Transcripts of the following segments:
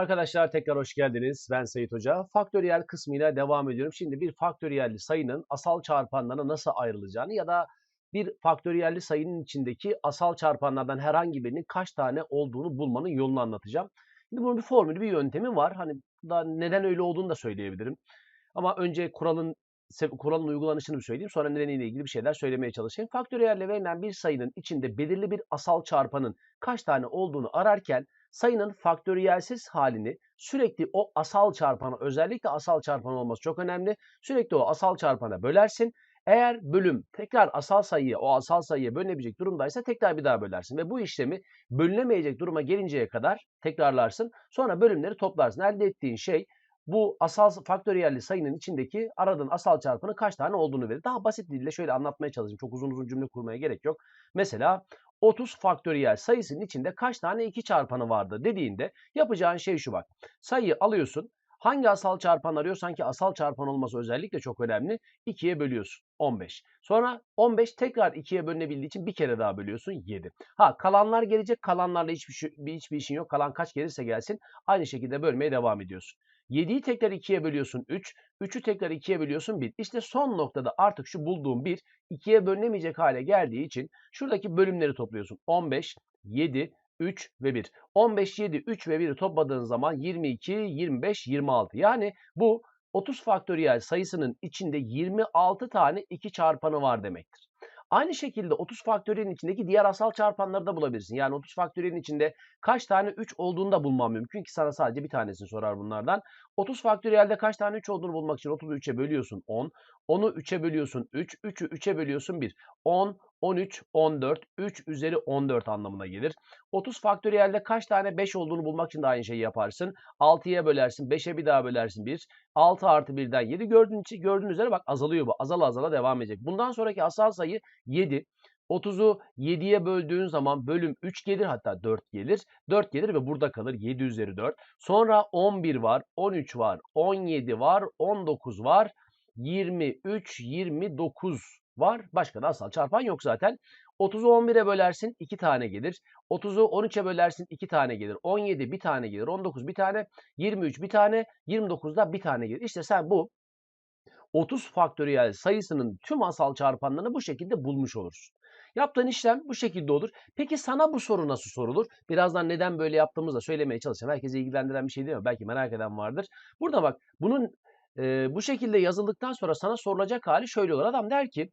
Arkadaşlar tekrar hoş geldiniz. Ben Sayit Hoca. Faktöriyel kısmıyla devam ediyorum. Şimdi bir faktöriyelli sayının asal çarpanlarına nasıl ayrılacağını ya da bir faktöriyelli sayının içindeki asal çarpanlardan herhangi birinin kaç tane olduğunu bulmanın yolunu anlatacağım. Şimdi bunun bir formülü, bir yöntemi var. Hani da neden öyle olduğunu da söyleyebilirim. Ama önce kuralın kuralın uygulanışını bir söyleyeyim. Sonra nedeniyle ilgili bir şeyler söylemeye çalışayım. Faktöriyelle verilen bir sayının içinde belirli bir asal çarpanın kaç tane olduğunu ararken sayının faktöriyelsiz halini sürekli o asal çarpana özellikle asal çarpan olması çok önemli. Sürekli o asal çarpana bölersin. Eğer bölüm tekrar asal sayıya o asal sayıya bölünebilecek durumdaysa tekrar bir daha bölersin. Ve bu işlemi bölünemeyecek duruma gelinceye kadar tekrarlarsın. Sonra bölümleri toplarsın. Elde ettiğin şey bu asal faktöriyelli sayının içindeki aradığın asal çarpanın kaç tane olduğunu verir. Daha basit dille şöyle anlatmaya çalışayım. Çok uzun uzun cümle kurmaya gerek yok. Mesela 30 faktöriyel sayısının içinde kaç tane 2 çarpanı vardı dediğinde yapacağın şey şu bak. Sayıyı alıyorsun. Hangi asal çarpan arıyorsan ki asal çarpan olması özellikle çok önemli. 2'ye bölüyorsun. 15. Sonra 15 tekrar 2'ye bölünebildiği için bir kere daha bölüyorsun. 7. Ha kalanlar gelecek. Kalanlarla hiçbir, şey, hiçbir işin yok. Kalan kaç gelirse gelsin. Aynı şekilde bölmeye devam ediyorsun. 7'yi tekrar 2'ye bölüyorsun 3. 3'ü tekrar 2'ye bölüyorsun 1. İşte son noktada artık şu bulduğum 1 2'ye bölünemeyecek hale geldiği için şuradaki bölümleri topluyorsun. 15, 7, 3 ve 1. 15, 7, 3 ve 1'i topladığın zaman 22, 25, 26. Yani bu 30 faktöriyel sayısının içinde 26 tane 2 çarpanı var demektir. Aynı şekilde 30 faktöriyelin içindeki diğer asal çarpanları da bulabilirsin. Yani 30 faktöriyelin içinde kaç tane 3 olduğunu da bulmam mümkün ki sana sadece bir tanesini sorar bunlardan. 30 faktöriyelde kaç tane 3 olduğunu bulmak için 30'u 3'e bölüyorsun 10. 10'u 3'e bölüyorsun 3. 3'ü 3'e bölüyorsun 1. 10, 13, 14, 3 üzeri 14 anlamına gelir. 30 faktöriyelde kaç tane 5 olduğunu bulmak için de aynı şeyi yaparsın. 6'ya bölersin, 5'e bir daha bölersin 1. 6 artı 1'den 7 gördüğün, gördüğün üzere bak azalıyor bu. Azala azala devam edecek. Bundan sonraki asal sayı 7. 30'u 7'ye böldüğün zaman bölüm 3 gelir hatta 4 gelir. 4 gelir ve burada kalır 7 üzeri 4. Sonra 11 var, 13 var, 17 var, 19 var, 23, 29 var. Başka da asal çarpan yok zaten. 30'u 11'e bölersin 2 tane gelir. 30'u 13'e bölersin 2 tane gelir. 17 bir tane gelir. 19 bir tane. 23 bir tane. 29'da bir tane gelir. İşte sen bu 30 faktöriyel sayısının tüm asal çarpanlarını bu şekilde bulmuş olursun. Yaptığın işlem bu şekilde olur. Peki sana bu soru nasıl sorulur? Birazdan neden böyle yaptığımızı da söylemeye çalışacağım. Herkese ilgilendiren bir şey değil mi? Belki merak eden vardır. Burada bak bunun e, bu şekilde yazıldıktan sonra sana sorulacak hali şöyle olur. Adam der ki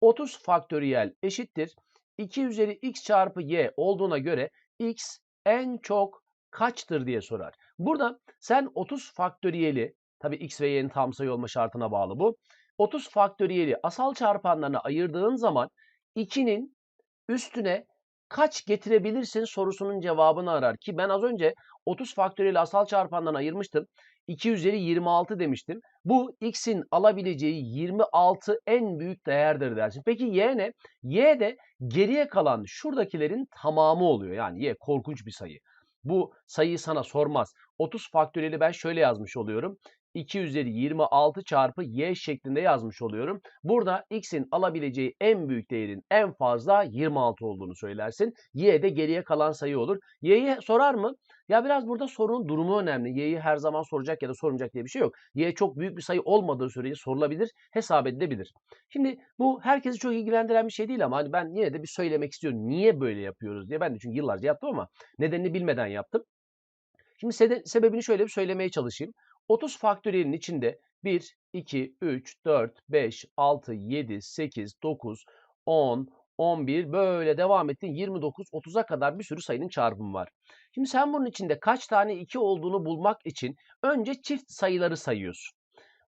30 faktöriyel eşittir 2 üzeri x çarpı y olduğuna göre x en çok kaçtır diye sorar. Burada sen 30 faktöriyeli tabi x ve y'nin tam sayı olma şartına bağlı bu. 30 faktöriyeli asal çarpanlarına ayırdığın zaman 2'nin üstüne kaç getirebilirsin sorusunun cevabını arar. Ki ben az önce 30 faktöriyeli asal çarpanlarına ayırmıştım. 2 üzeri 26 demiştim. Bu x'in alabileceği 26 en büyük değerdir dersin. Peki y ne? y de geriye kalan şuradakilerin tamamı oluyor. Yani y korkunç bir sayı. Bu sayıyı sana sormaz. 30 faktöriyeli ben şöyle yazmış oluyorum. 2 üzeri 26 çarpı y şeklinde yazmış oluyorum. Burada x'in alabileceği en büyük değerin en fazla 26 olduğunu söylersin. y de geriye kalan sayı olur. y'yi sorar mı? Ya biraz burada sorunun durumu önemli. Y'yi her zaman soracak ya da sormayacak diye bir şey yok. Y çok büyük bir sayı olmadığı sürece sorulabilir, hesap edilebilir. Şimdi bu herkesi çok ilgilendiren bir şey değil ama hani ben yine de bir söylemek istiyorum. Niye böyle yapıyoruz diye. Ben de çünkü yıllarca yaptım ama nedenini bilmeden yaptım. Şimdi sebebini şöyle bir söylemeye çalışayım. 30 faktöriyelin içinde 1, 2, 3, 4, 5, 6, 7, 8, 9, 10, 11 böyle devam ettin. 29, 30'a kadar bir sürü sayının çarpımı var. Şimdi sen bunun içinde kaç tane 2 olduğunu bulmak için önce çift sayıları sayıyorsun.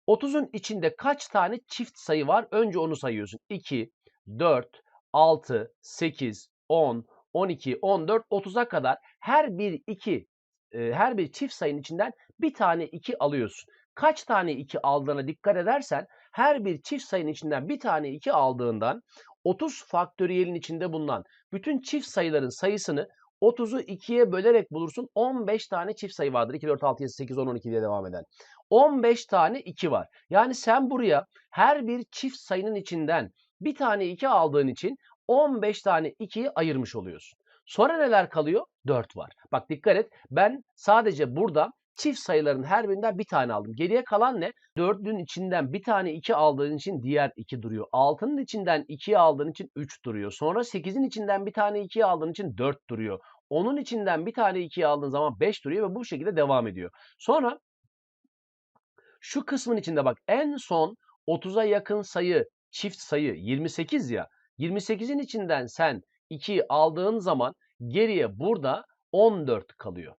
30'un içinde kaç tane çift sayı var? Önce onu sayıyorsun. 2, 4, 6, 8, 10, 12, 14, 30'a kadar her bir 2 her bir çift sayının içinden bir tane 2 alıyorsun. Kaç tane 2 aldığına dikkat edersen her bir çift sayının içinden bir tane 2 aldığından 30 faktöriyelin içinde bulunan bütün çift sayıların sayısını 30'u 2'ye bölerek bulursun. 15 tane çift sayı vardır. 2, 4, 6, 7, 8, 10, 12 diye devam eden. 15 tane 2 var. Yani sen buraya her bir çift sayının içinden bir tane 2 aldığın için 15 tane 2'yi ayırmış oluyorsun. Sonra neler kalıyor? 4 var. Bak dikkat et. Ben sadece burada çift sayıların her birinden bir tane aldım. Geriye kalan ne? 4'ün içinden bir tane 2 aldığın için diğer 2 duruyor. 6'nın içinden 2'yi aldığın için 3 duruyor. Sonra 8'in içinden bir tane 2'yi aldığın için 4 duruyor. Onun içinden bir tane 2'yi aldığın zaman 5 duruyor ve bu şekilde devam ediyor. Sonra şu kısmın içinde bak en son 30'a yakın sayı çift sayı 28 ya. 28'in içinden sen 2'yi aldığın zaman geriye burada 14 kalıyor.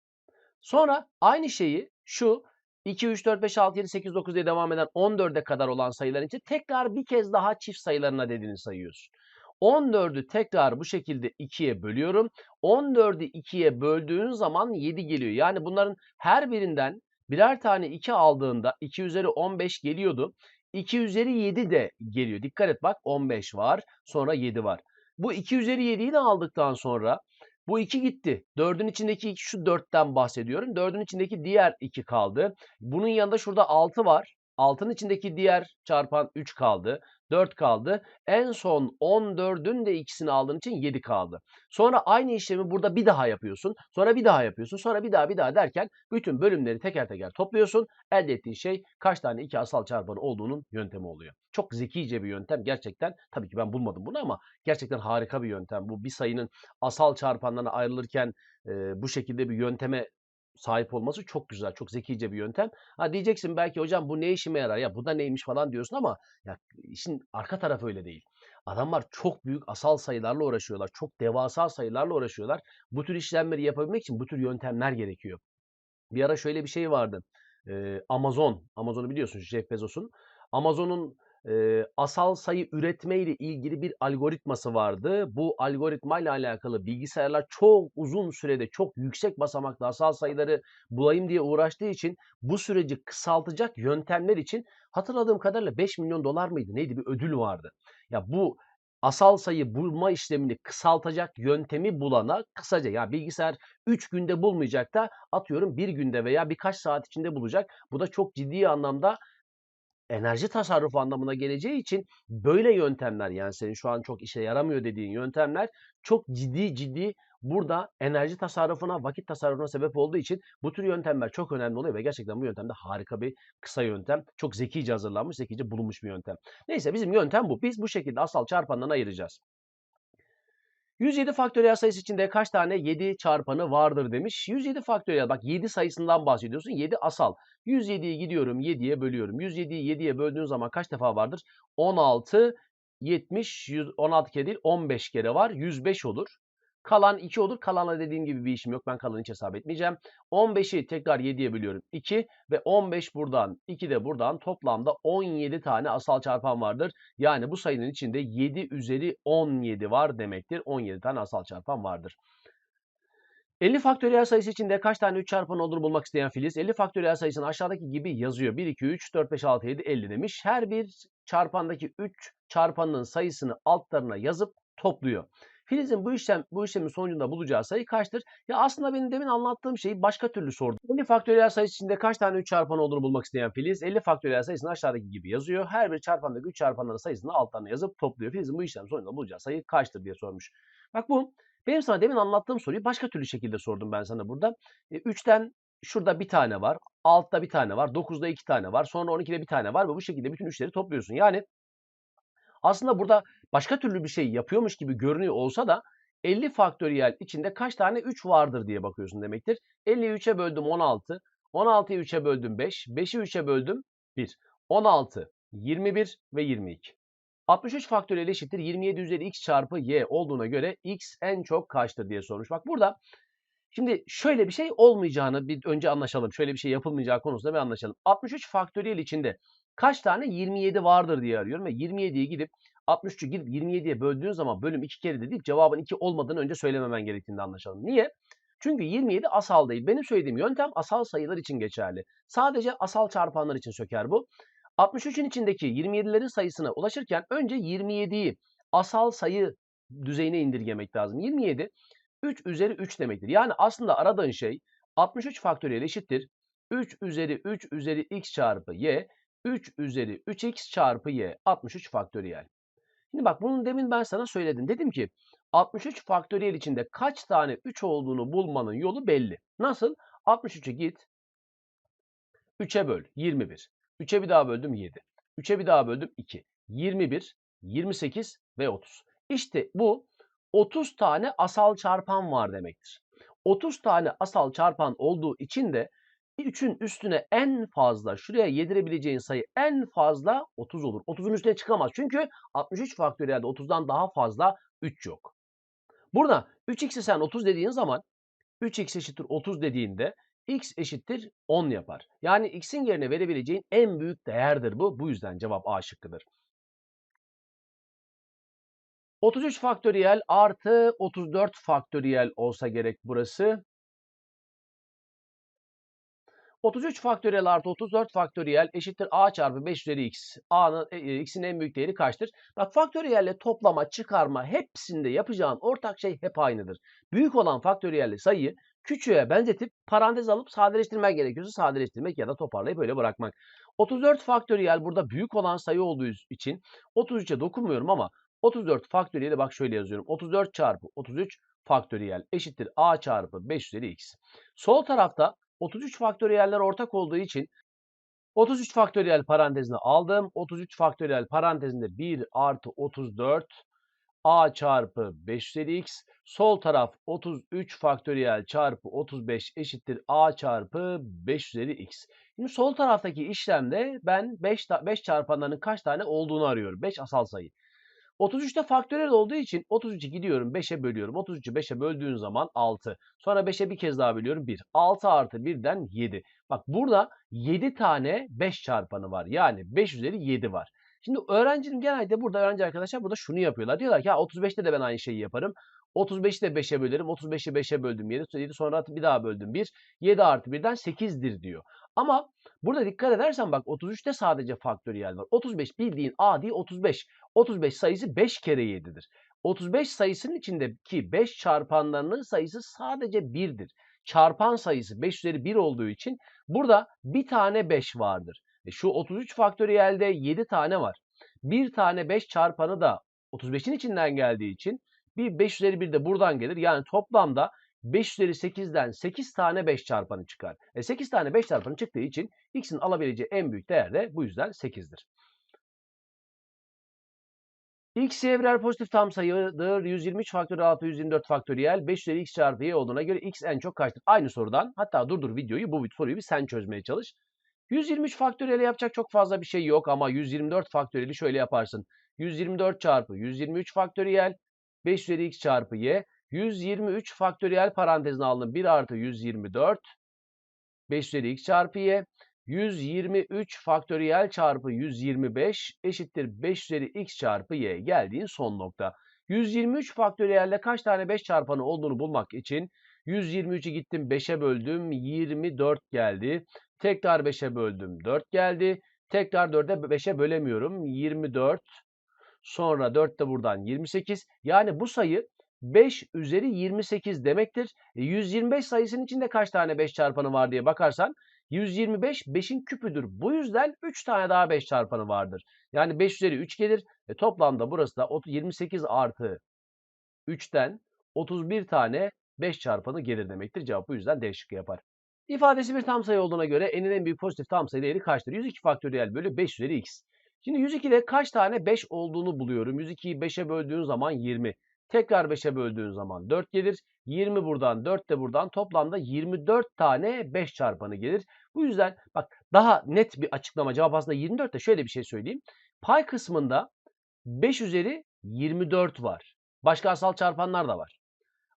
Sonra aynı şeyi şu 2, 3, 4, 5, 6, 7, 8, 9 diye devam eden 14'e kadar olan sayıların için tekrar bir kez daha çift sayılarına dediğini sayıyorsun. 14'ü tekrar bu şekilde 2'ye bölüyorum. 14'ü 2'ye böldüğün zaman 7 geliyor. Yani bunların her birinden birer tane 2 aldığında 2 üzeri 15 geliyordu. 2 üzeri 7 de geliyor. Dikkat et bak 15 var sonra 7 var. Bu 2 üzeri 7'yi de aldıktan sonra bu 2 gitti. 4'ün içindeki 2 şu 4'ten bahsediyorum. 4'ün içindeki diğer 2 kaldı. Bunun yanında şurada 6 var. 6'nın içindeki diğer çarpan 3 kaldı. 4 kaldı. En son 14'ün de ikisini aldığın için 7 kaldı. Sonra aynı işlemi burada bir daha yapıyorsun. Sonra bir daha yapıyorsun. Sonra bir daha bir daha derken bütün bölümleri teker teker topluyorsun. Elde ettiğin şey kaç tane iki asal çarpanı olduğunun yöntemi oluyor. Çok zekice bir yöntem gerçekten. Tabii ki ben bulmadım bunu ama gerçekten harika bir yöntem. Bu bir sayının asal çarpanlarına ayrılırken e, bu şekilde bir yönteme sahip olması çok güzel, çok zekice bir yöntem. Ha diyeceksin belki hocam bu ne işime yarar ya bu da neymiş falan diyorsun ama ya işin arka tarafı öyle değil. Adamlar çok büyük asal sayılarla uğraşıyorlar. Çok devasa sayılarla uğraşıyorlar. Bu tür işlemleri yapabilmek için bu tür yöntemler gerekiyor. Bir ara şöyle bir şey vardı. Ee, Amazon, Amazon'u biliyorsun Jeff Bezos'un. Amazon'un e, asal sayı üretme ile ilgili bir algoritması vardı. Bu algoritma ile alakalı bilgisayarlar çok uzun sürede çok yüksek basamaklı asal sayıları bulayım diye uğraştığı için bu süreci kısaltacak yöntemler için hatırladığım kadarıyla 5 milyon dolar mıydı neydi bir ödül vardı. Ya bu asal sayı bulma işlemini kısaltacak yöntemi bulana kısaca ya bilgisayar 3 günde bulmayacak da atıyorum 1 günde veya birkaç saat içinde bulacak. Bu da çok ciddi anlamda enerji tasarrufu anlamına geleceği için böyle yöntemler yani senin şu an çok işe yaramıyor dediğin yöntemler çok ciddi ciddi burada enerji tasarrufuna, vakit tasarrufuna sebep olduğu için bu tür yöntemler çok önemli oluyor ve gerçekten bu yöntem de harika bir kısa yöntem. Çok zekice hazırlanmış, zekice bulunmuş bir yöntem. Neyse bizim yöntem bu. Biz bu şekilde asal çarpandan ayıracağız. 107 faktöriyel sayısı içinde kaç tane 7 çarpanı vardır demiş. 107 faktöriyel bak 7 sayısından bahsediyorsun. 7 asal. 107'yi gidiyorum 7'ye bölüyorum. 107'yi 7'ye böldüğün zaman kaç defa vardır? 16, 70, 116 kere değil 15 kere var. 105 olur. Kalan 2 olur. Kalanla dediğim gibi bir işim yok. Ben kalanı hiç hesap etmeyeceğim. 15'i tekrar 7'ye bölüyorum. 2 ve 15 buradan 2 de buradan toplamda 17 tane asal çarpan vardır. Yani bu sayının içinde 7 üzeri 17 var demektir. 17 tane asal çarpan vardır. 50 faktöriyel sayısı içinde kaç tane 3 çarpan olduğunu bulmak isteyen Filiz 50 faktöriyel sayısını aşağıdaki gibi yazıyor. 1, 2, 3, 4, 5, 6, 7, 50 demiş. Her bir çarpandaki 3 çarpanın sayısını altlarına yazıp topluyor. Filiz'in bu işlem bu işlemin sonucunda bulacağı sayı kaçtır? Ya aslında benim demin anlattığım şeyi başka türlü sordu. 50 faktöriyel sayısı içinde kaç tane 3 çarpan olduğunu bulmak isteyen Filiz 50 faktöriyel sayısını aşağıdaki gibi yazıyor. Her bir çarpandaki 3 çarpanların sayısını altlarına yazıp topluyor. Filiz'in bu işlem sonucunda bulacağı sayı kaçtır diye sormuş. Bak bu benim sana demin anlattığım soruyu başka türlü şekilde sordum ben sana burada. 3'ten şurada bir tane var. Altta bir tane var. 9'da iki tane var. Sonra 12'de bir tane var ve bu şekilde bütün üçleri topluyorsun. Yani aslında burada başka türlü bir şey yapıyormuş gibi görünüyor olsa da 50 faktöriyel içinde kaç tane 3 vardır diye bakıyorsun demektir. 50'yi 3'e böldüm 16. 16'yı 3'e böldüm 5. 5'i 3'e böldüm 1. 16, 21 ve 22. 63 faktöriyel eşittir 27 üzeri x çarpı y olduğuna göre x en çok kaçtır diye sormuş. Bak burada şimdi şöyle bir şey olmayacağını bir önce anlaşalım. Şöyle bir şey yapılmayacağı konusunda bir anlaşalım. 63 faktöriyel içinde kaç tane 27 vardır diye arıyorum ve 27'ye gidip 63'ü gidip 27'ye böldüğün zaman bölüm 2 kere de deyip cevabın 2 olmadan önce söylememen gerektiğini anlaşalım. Niye? Çünkü 27 asal değil. Benim söylediğim yöntem asal sayılar için geçerli. Sadece asal çarpanlar için söker bu. 63'ün içindeki 27'lerin sayısına ulaşırken önce 27'yi asal sayı düzeyine indirgemek lazım. 27 3 üzeri 3 demektir. Yani aslında aradığın şey 63 faktöriyel eşittir. 3 üzeri 3 üzeri x çarpı y 3 üzeri 3x çarpı y 63 faktöriyel. Şimdi bak bunun demin ben sana söyledim. Dedim ki 63 faktöriyel içinde kaç tane 3 olduğunu bulmanın yolu belli. Nasıl? 63'e git. 3'e böl 21. 3'e bir daha böldüm 7. 3'e bir daha böldüm 2. 21, 28 ve 30. İşte bu 30 tane asal çarpan var demektir. 30 tane asal çarpan olduğu için de 3'ün üstüne en fazla şuraya yedirebileceğin sayı en fazla 30 olur. 30'un üstüne çıkamaz. Çünkü 63 faktöriyelde 30'dan daha fazla 3 yok. Burada 3x'i sen 30 dediğin zaman 3x eşittir 30 dediğinde x eşittir 10 yapar. Yani x'in yerine verebileceğin en büyük değerdir bu. Bu yüzden cevap A şıkkıdır. 33 faktöriyel artı 34 faktöriyel olsa gerek burası. 33 faktöriyel artı 34 faktöriyel eşittir a çarpı 5 üzeri x. a'nın e, e, x'in en büyük değeri kaçtır? Bak faktöriyelle toplama, çıkarma hepsinde yapacağın ortak şey hep aynıdır. Büyük olan faktöriyelle sayıyı küçüğe benzetip parantez alıp sadeleştirmek gerekiyorsa sadeleştirmek ya da toparlayıp öyle bırakmak. 34 faktöriyel burada büyük olan sayı olduğu için 33'e dokunmuyorum ama 34 faktöriyeli bak şöyle yazıyorum. 34 çarpı 33 faktöriyel eşittir a çarpı 5 üzeri x. Sol tarafta 33 faktöriyeller ortak olduğu için 33 faktöriyel parantezine aldım. 33 faktöriyel parantezinde 1 artı 34 a çarpı 5 üzeri x. Sol taraf 33 faktöriyel çarpı 35 eşittir a çarpı 5 üzeri x. Şimdi sol taraftaki işlemde ben 5, 5 çarpanlarının kaç tane olduğunu arıyorum. 5 asal sayı. 33'te faktörel olduğu için 33'ü gidiyorum 5'e bölüyorum. 33'ü 5'e böldüğün zaman 6. Sonra 5'e bir kez daha bölüyorum 1. 6 artı 1'den 7. Bak burada 7 tane 5 çarpanı var. Yani 5 üzeri 7 var. Şimdi öğrencinin genelde burada öğrenci arkadaşlar burada şunu yapıyorlar. Diyorlar ki ya 35'te de ben aynı şeyi yaparım. 35'i de 5'e bölerim. 35'i 5'e böldüm 7. 7 sonra bir daha böldüm 1. 7 artı 1'den 8'dir diyor. Ama burada dikkat edersen bak 33'te sadece faktöriyel var. 35 bildiğin A değil 35. 35 sayısı 5 kere 7'dir. 35 sayısının içindeki 5 çarpanlarının sayısı sadece 1'dir. Çarpan sayısı 5 üzeri 1 olduğu için burada bir tane 5 vardır. E şu 33 faktöriyelde 7 tane var. Bir tane 5 çarpanı da 35'in içinden geldiği için bir 5 üzeri 1 de buradan gelir. Yani toplamda 5 üzeri 8'den 8 tane 5 çarpanı çıkar. E 8 tane 5 çarpanı çıktığı için x'in alabileceği en büyük değer de bu yüzden 8'dir. X y birer pozitif tam sayıdır. 123 faktöriyel artı 124 faktöriyel 5 üzeri x çarpı y olduğuna göre x en çok kaçtır? Aynı sorudan hatta durdur videoyu bu soruyu bir sen çözmeye çalış. 123 faktöriyeli yapacak çok fazla bir şey yok ama 124 faktöriyeli şöyle yaparsın. 124 çarpı 123 faktöriyel 5 üzeri x çarpı y 123 faktöriyel parantezine aldım. 1 artı 124 5 üzeri x çarpı y. 123 faktöriyel çarpı 125 eşittir 5 üzeri x çarpı y geldiğin son nokta. 123 faktöriyelle kaç tane 5 çarpanı olduğunu bulmak için 123'ü gittim 5'e böldüm 24 geldi. Tekrar 5'e böldüm 4 geldi. Tekrar 4'e 5'e bölemiyorum 24 sonra 4 de buradan 28. Yani bu sayı 5 üzeri 28 demektir. E 125 sayısının içinde kaç tane 5 çarpanı var diye bakarsan 125 5'in küpüdür. Bu yüzden 3 tane daha 5 çarpanı vardır. Yani 5 üzeri 3 gelir. E toplamda burası da 28 artı 3'ten 31 tane 5 çarpanı gelir demektir. Cevap bu yüzden D şıkkı yapar. İfadesi bir tam sayı olduğuna göre n'in en büyük pozitif tam sayı değeri kaçtır? 102 faktöriyel bölü 5 üzeri x. Şimdi 102'de kaç tane 5 olduğunu buluyorum. 102'yi 5'e böldüğün zaman 20. Tekrar 5'e böldüğün zaman 4 gelir. 20 buradan 4 de buradan toplamda 24 tane 5 çarpanı gelir. Bu yüzden bak daha net bir açıklama cevap aslında 24 de şöyle bir şey söyleyeyim. Pay kısmında 5 üzeri 24 var. Başka asal çarpanlar da var.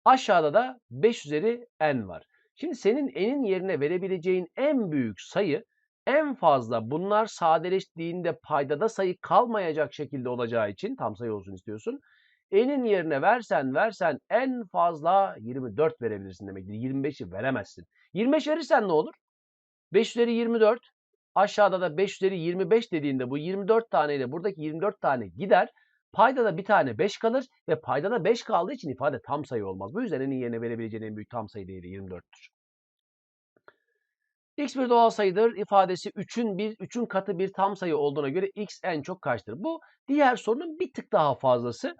Aşağıda da 5 üzeri n var. Şimdi senin n'in yerine verebileceğin en büyük sayı en fazla bunlar sadeleştiğinde paydada sayı kalmayacak şekilde olacağı için tam sayı olsun istiyorsun. N'in yerine versen versen en fazla 24 verebilirsin demektir. 25'i veremezsin. 25 verirsen ne olur? 5 üzeri 24 aşağıda da 5 üzeri 25 dediğinde bu 24 taneyle buradaki 24 tane gider. Payda da bir tane 5 kalır ve payda da 5 kaldığı için ifade tam sayı olmaz. Bu yüzden n'in yerine verebileceğin en büyük tam sayı değeri 24'tür. X bir doğal sayıdır. ifadesi 3'ün bir 3'ün katı bir tam sayı olduğuna göre x en çok kaçtır? Bu diğer sorunun bir tık daha fazlası.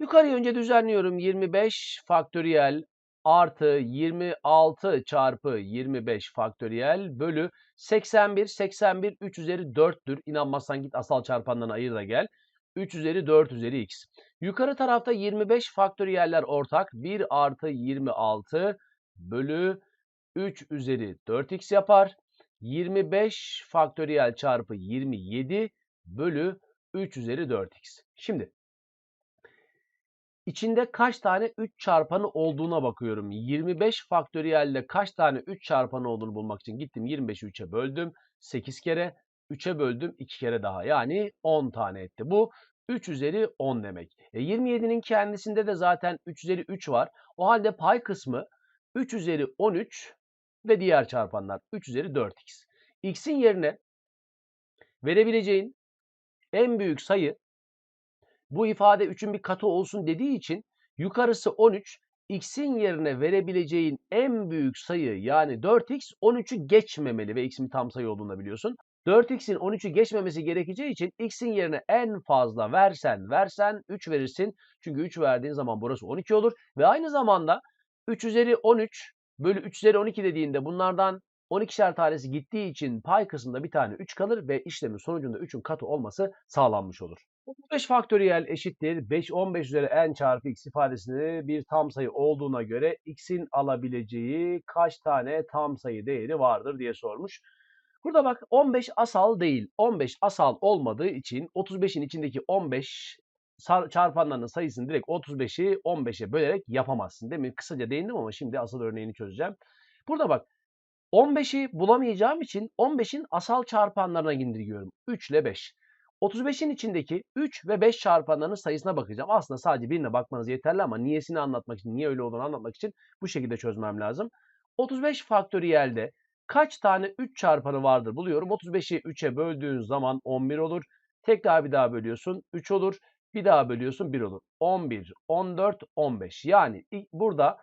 Yukarıya önce düzenliyorum. 25 faktöriyel artı 26 çarpı 25 faktöriyel bölü 81. 81 3 üzeri 4'tür. İnanmazsan git asal çarpanlarını ayır da gel. 3 üzeri 4 üzeri x. Yukarı tarafta 25 faktöriyeller ortak. 1 artı 26 bölü 3 üzeri 4x yapar. 25 faktöriyel çarpı 27 bölü 3 üzeri 4x. Şimdi içinde kaç tane 3 çarpanı olduğuna bakıyorum. 25 faktöriyelle kaç tane 3 çarpanı olduğunu bulmak için gittim 25'i 3'e böldüm. 8 kere 3'e böldüm 2 kere daha yani 10 tane etti. Bu 3 üzeri 10 demek. E 27'nin kendisinde de zaten 3 üzeri 3 var. O halde pay kısmı 3 üzeri 13 ve diğer çarpanlar 3 üzeri 4x. x'in yerine verebileceğin en büyük sayı bu ifade 3'ün bir katı olsun dediği için yukarısı 13, x'in yerine verebileceğin en büyük sayı yani 4x 13'ü geçmemeli ve x'in tam sayı olduğunu biliyorsun. 4x'in 13'ü geçmemesi gerekeceği için x'in yerine en fazla versen versen 3 verirsin. Çünkü 3 verdiğin zaman burası 12 olur. Ve aynı zamanda 3 üzeri 13 bölü 3 üzeri 12 dediğinde bunlardan 12'şer tanesi gittiği için pay kısmında bir tane 3 kalır ve işlemin sonucunda 3'ün katı olması sağlanmış olur. 35 faktöriyel eşittir 5 15 üzeri n çarpı x ifadesini bir tam sayı olduğuna göre x'in alabileceği kaç tane tam sayı değeri vardır diye sormuş. Burada bak 15 asal değil. 15 asal olmadığı için 35'in içindeki 15 çarpanlarının sayısını direkt 35'i 15'e bölerek yapamazsın. Demin kısaca değindim ama şimdi asal örneğini çözeceğim. Burada bak 15'i bulamayacağım için 15'in asal çarpanlarına indirgiyorum. 3 ile 5. 35'in içindeki 3 ve 5 çarpanlarının sayısına bakacağım. Aslında sadece birine bakmanız yeterli ama niyesini anlatmak için, niye öyle olduğunu anlatmak için bu şekilde çözmem lazım. 35 faktöriyelde kaç tane 3 çarpanı vardır buluyorum. 35'i 3'e böldüğün zaman 11 olur. Tekrar bir daha bölüyorsun 3 olur. Bir daha bölüyorsun 1 olur. 11, 14, 15. Yani burada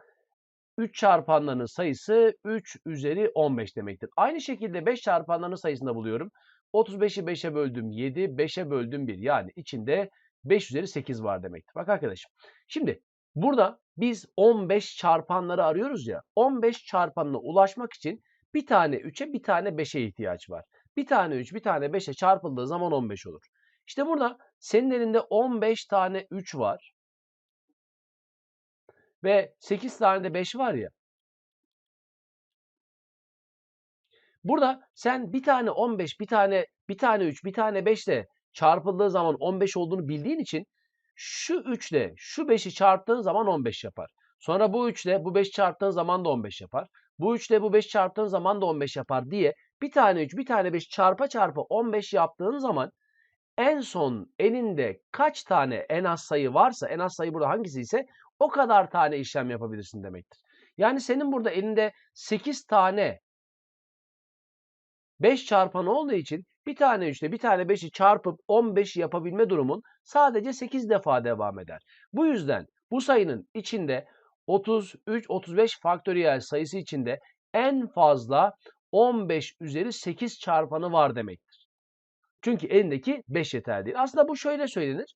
3 çarpanlarının sayısı 3 üzeri 15 demektir. Aynı şekilde 5 çarpanlarının sayısını buluyorum. 35'i 5'e böldüm 7, 5'e böldüm 1. Yani içinde 5 üzeri 8 var demektir. Bak arkadaşım. Şimdi burada biz 15 çarpanları arıyoruz ya. 15 çarpanına ulaşmak için bir tane 3'e bir tane 5'e ihtiyaç var. Bir tane 3 bir tane 5'e çarpıldığı zaman 15 olur. İşte burada senin elinde 15 tane 3 var. Ve 8 tane de 5 var ya. Burada sen bir tane 15, bir tane bir tane 3, bir tane 5 ile çarpıldığı zaman 15 olduğunu bildiğin için şu 3 ile şu 5'i çarptığın zaman 15 yapar. Sonra bu 3 ile bu 5 çarptığın zaman da 15 yapar. Bu 3 ile bu 5 çarptığın zaman da 15 yapar diye bir tane 3, bir tane 5 çarpa çarpa 15 yaptığın zaman en son elinde kaç tane en az sayı varsa, en az sayı burada hangisi ise o kadar tane işlem yapabilirsin demektir. Yani senin burada elinde 8 tane 5 çarpanı olduğu için bir tane 3'te bir tane 5'i çarpıp 15 yapabilme durumun sadece 8 defa devam eder. Bu yüzden bu sayının içinde 33, 35 faktöriyel sayısı içinde en fazla 15 üzeri 8 çarpanı var demektir. Çünkü elindeki 5 yeterli değil. Aslında bu şöyle söylenir.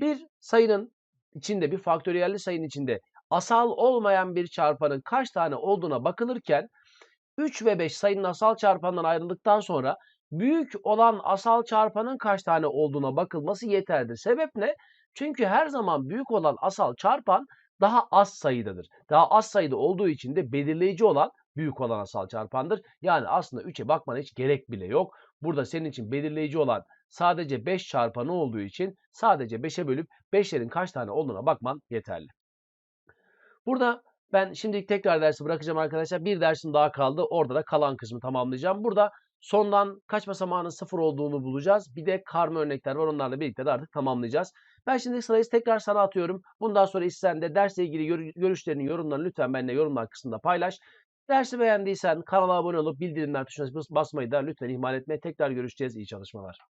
Bir sayının içinde, bir faktöriyelli sayının içinde asal olmayan bir çarpanın kaç tane olduğuna bakılırken 3 ve 5 sayının asal çarpanından ayrıldıktan sonra büyük olan asal çarpanın kaç tane olduğuna bakılması yeterlidir. Sebep ne? Çünkü her zaman büyük olan asal çarpan daha az sayıdadır. Daha az sayıda olduğu için de belirleyici olan büyük olan asal çarpandır. Yani aslında 3'e bakmana hiç gerek bile yok. Burada senin için belirleyici olan sadece 5 çarpanı olduğu için sadece 5'e bölüp 5'lerin kaç tane olduğuna bakman yeterli. Burada ben şimdi tekrar dersi bırakacağım arkadaşlar. Bir dersim daha kaldı. Orada da kalan kısmı tamamlayacağım. Burada sondan kaç basamağının sıfır olduğunu bulacağız. Bir de karma örnekler var. Onlarla birlikte de artık tamamlayacağız. Ben şimdi sırayı tekrar sana atıyorum. Bundan sonra istersen de dersle ilgili görüşlerini, yorumlarını lütfen benimle yorumlar kısmında paylaş. Dersi beğendiysen kanala abone olup bildirimler tuşuna basmayı da lütfen ihmal etme. Tekrar görüşeceğiz. İyi çalışmalar.